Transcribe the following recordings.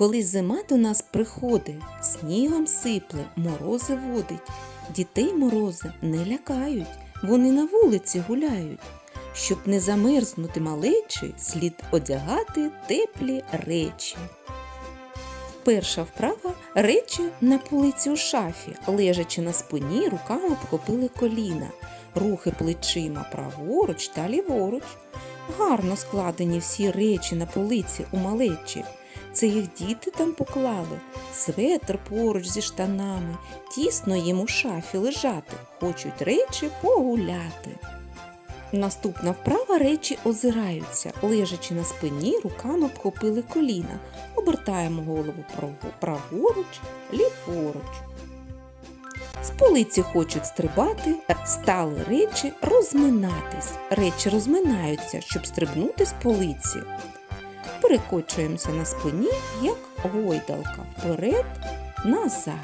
Коли зима до нас приходить, снігом сипле, морози водить. Дітей морози не лякають, вони на вулиці гуляють. Щоб не замерзнути малечі, слід одягати теплі речі. Перша вправа речі на полиці у шафі, лежачи на спині, руками обхопили коліна, рухи плечима праворуч та ліворуч. Гарно складені всі речі на полиці у малечі. Це їх діти там поклали, светр поруч зі штанами, тісно їм у шафі лежати, хочуть речі погуляти. Наступна вправа речі озираються, лежачи на спині, руками обхопили коліна, обертаємо голову праворуч, ліворуч. З полиці хочуть стрибати, стали речі розминатись. Речі розминаються, щоб стрибнути з полиці. Перекочуємося на спині, як гойдалка, вперед, назад.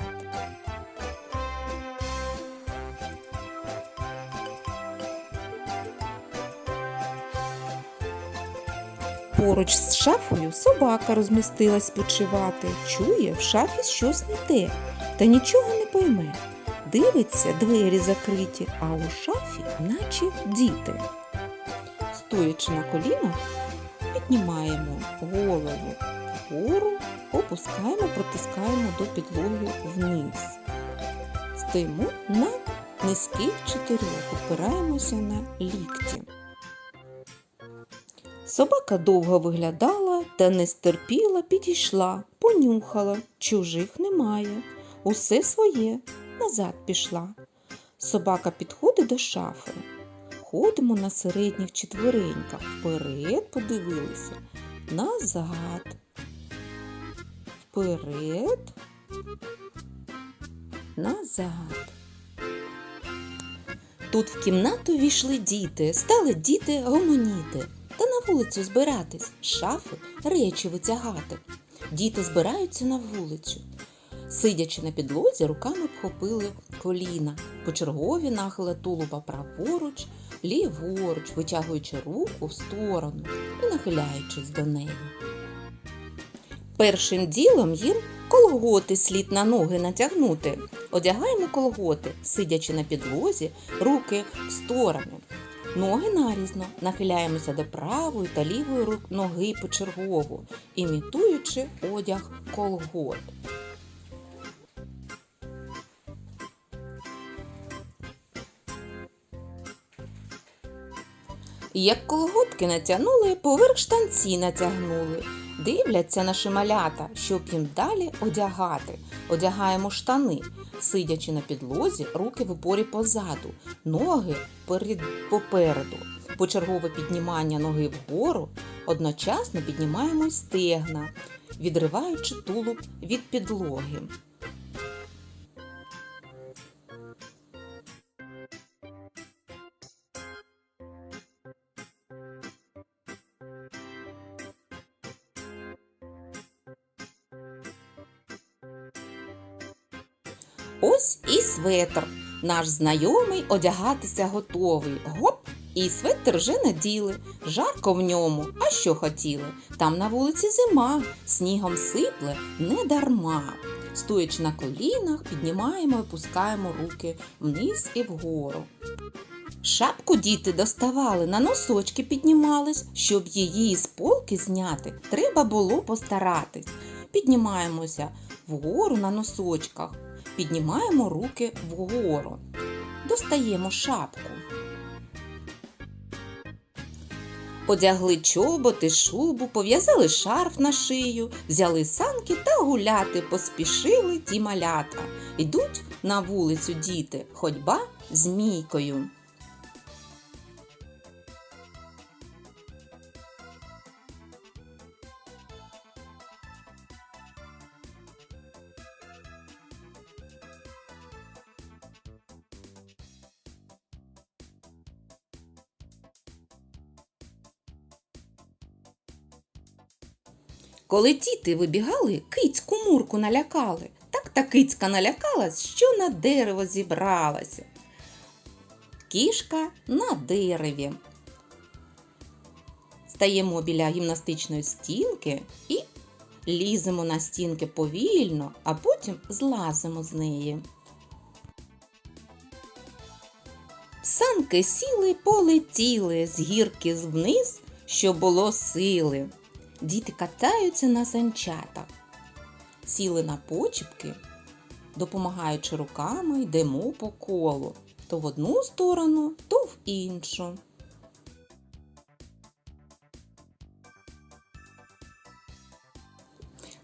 Поруч з шафою собака розмістилась спочивати. Чує, в шафі щось не те, та нічого не пойме. Дивиться, двері закриті, а у шафі наче діти. Стоячи на колінах, піднімаємо голову вгору, опускаємо, протискаємо до підлоги вниз. Стоїмо на низьких чотирьох, опираємося на лікті. Собака довго виглядала та не стерпіла, підійшла, понюхала, чужих немає, усе своє, назад пішла. Собака підходить до шафи. Ходимо на середніх четвереньках, вперед подивилися, назад, вперед, назад. Тут в кімнату війшли діти, стали діти гомоніти. Та на вулицю збиратись, шафи речі витягати. Діти збираються на вулицю. Сидячи на підлозі, руками обхопили коліна, почергові нахили тулуба праворуч, ліворуч, витягуючи руку в сторону і нахиляючись до неї. Першим ділом їм колготи слід на ноги натягнути. Одягаємо колготи, сидячи на підлозі, руки в сторони. Ноги нарізно нахиляємося до правої та лівої ноги почергово, імітуючи одяг колгот. Як колготки натягнули, поверх штанці натягнули. Дивляться наші малята, щоб їм далі одягати. Одягаємо штани, сидячи на підлозі, руки в упорі позаду, ноги перед, попереду. Почергове піднімання ноги вгору, одночасно піднімаємо й стегна, відриваючи тулуб від підлоги. Ось і светр. Наш знайомий одягатися готовий. Гоп! І светр вже наділи. Жарко в ньому. А що хотіли? Там на вулиці зима, снігом сипле не дарма. Стоячи на колінах, піднімаємо і опускаємо руки вниз і вгору. Шапку діти доставали, на носочки піднімались, щоб її з полки зняти, треба було постаратись. Піднімаємося вгору на носочках, піднімаємо руки вгору, достаємо шапку. Одягли чоботи, шубу, пов'язали шарф на шию, взяли санки та гуляти поспішили ті малята. Йдуть на вулицю діти, ходьба змійкою. Коли діти вибігали, кицьку мурку налякали. Так та кицька налякалась, що на дерево зібралася. Кішка на дереві. Стаємо біля гімнастичної стінки і Ліземо на стінки повільно, а потім злазимо з неї. Санки сіли, полетіли з гірки вниз, що було сили. Діти катаються на санчатах. Сіли на почіпки, допомагаючи руками, йдемо по колу то в одну сторону, то в іншу.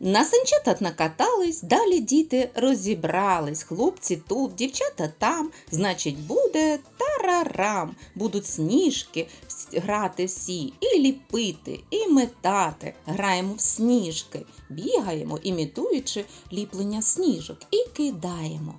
На санчатах накатались, далі діти розібрались. Хлопці тут, дівчата там, значить, буде тарарам. Будуть сніжки грати всі, і ліпити, і метати. Граємо в сніжки, бігаємо, імітуючи ліплення сніжок, і кидаємо.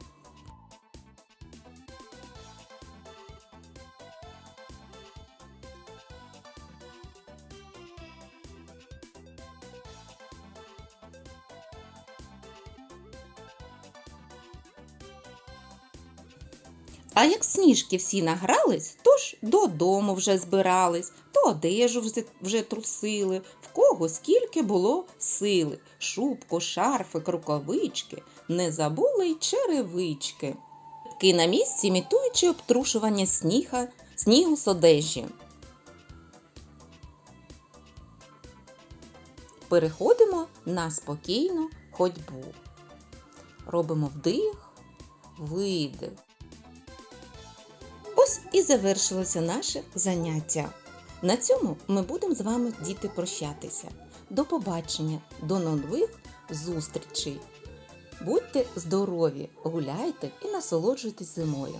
А як сніжки всі награлись, то ж додому вже збирались, то одежу вже- трусили, в кого скільки було сили, шубку, шарфик, рукавички, не забули й черевички. Ки на місці, імітуючи обтрушування сніга, снігу з одежі. Переходимо на спокійну ходьбу. Робимо вдих, видих. Ось і завершилося наше заняття. На цьому ми будемо з вами, діти, прощатися. До побачення, до нових зустрічей. Будьте здорові, гуляйте і насолоджуйтесь зимою.